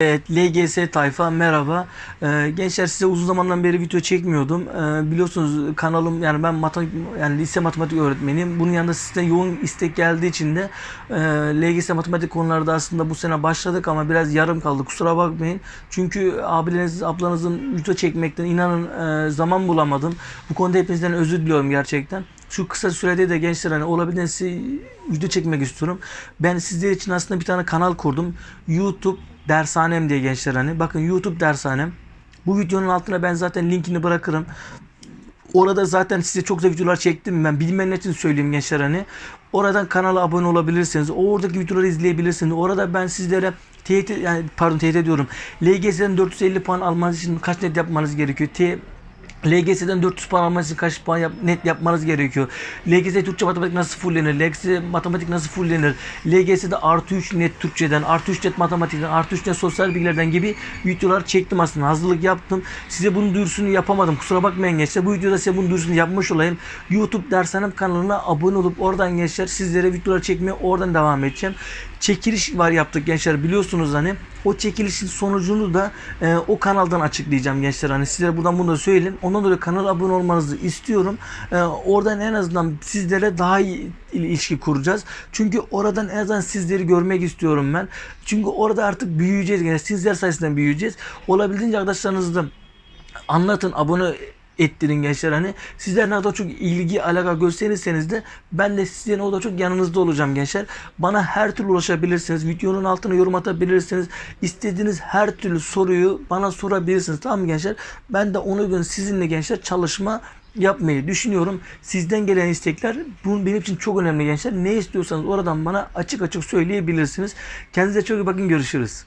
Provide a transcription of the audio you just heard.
Evet, LGS tayfa merhaba. Ee, gençler size uzun zamandan beri video çekmiyordum. Ee, biliyorsunuz kanalım yani ben matematik yani lise matematik öğretmeniyim. Bunun yanında sizden yoğun istek geldiği için de e, LGS matematik konularda aslında bu sene başladık ama biraz yarım kaldı. Kusura bakmayın. Çünkü abileriniz, ablanızın video çekmekten inanın e, zaman bulamadım. Bu konuda hepinizden özür diliyorum gerçekten. Şu kısa sürede de gençler hani olabildiğince video çekmek istiyorum. Ben sizler için aslında bir tane kanal kurdum. YouTube dershanem diye gençler hani. Bakın YouTube dershanem. Bu videonun altına ben zaten linkini bırakırım. Orada zaten size çok güzel videolar çektim ben. Bilmeyenler için söyleyeyim gençler hani. Oradan kanala abone olabilirsiniz. Oradaki videoları izleyebilirsiniz. Orada ben sizlere TYT yani pardon TYT diyorum. LGS'den 450 puan almanız için kaç net yapmanız gerekiyor? T LGS'den 400 puan almanız kaç puan yap- net yapmanız gerekiyor? LGS Türkçe matematik nasıl fullenir? LGS matematik nasıl fullenir? LGS'de artı 3 net Türkçeden, artı 3 net matematikten, artı 3 net sosyal bilgilerden gibi videolar çektim aslında. Hazırlık yaptım. Size bunun duyurusunu yapamadım. Kusura bakmayın gençler. Bu videoda size bunun duyurusunu yapmış olayım. YouTube dershanem kanalına abone olup oradan gençler sizlere videolar çekmeye oradan devam edeceğim. Çekiliş var yaptık gençler biliyorsunuz hani. O çekilişin sonucunu da e, o kanaldan açıklayacağım gençler hani sizlere buradan bunu da söyleyeyim. Ondan dolayı kanala abone olmanızı istiyorum. E, oradan en azından sizlere daha iyi ilişki kuracağız. Çünkü oradan en azından sizleri görmek istiyorum ben. Çünkü orada artık büyüyeceğiz. Yani sizler sayesinde büyüyeceğiz. Olabildiğince arkadaşlarınızla anlatın, abone ettirin gençler hani sizler ne kadar çok ilgi alaka gösterirseniz de ben de sizlerin o da çok yanınızda olacağım gençler. Bana her türlü ulaşabilirsiniz. Videonun altına yorum atabilirsiniz. İstediğiniz her türlü soruyu bana sorabilirsiniz. Tamam mı gençler? Ben de ona göre sizinle gençler çalışma yapmayı düşünüyorum. Sizden gelen istekler bu benim için çok önemli gençler. Ne istiyorsanız oradan bana açık açık söyleyebilirsiniz. Kendinize çok iyi bakın. Görüşürüz.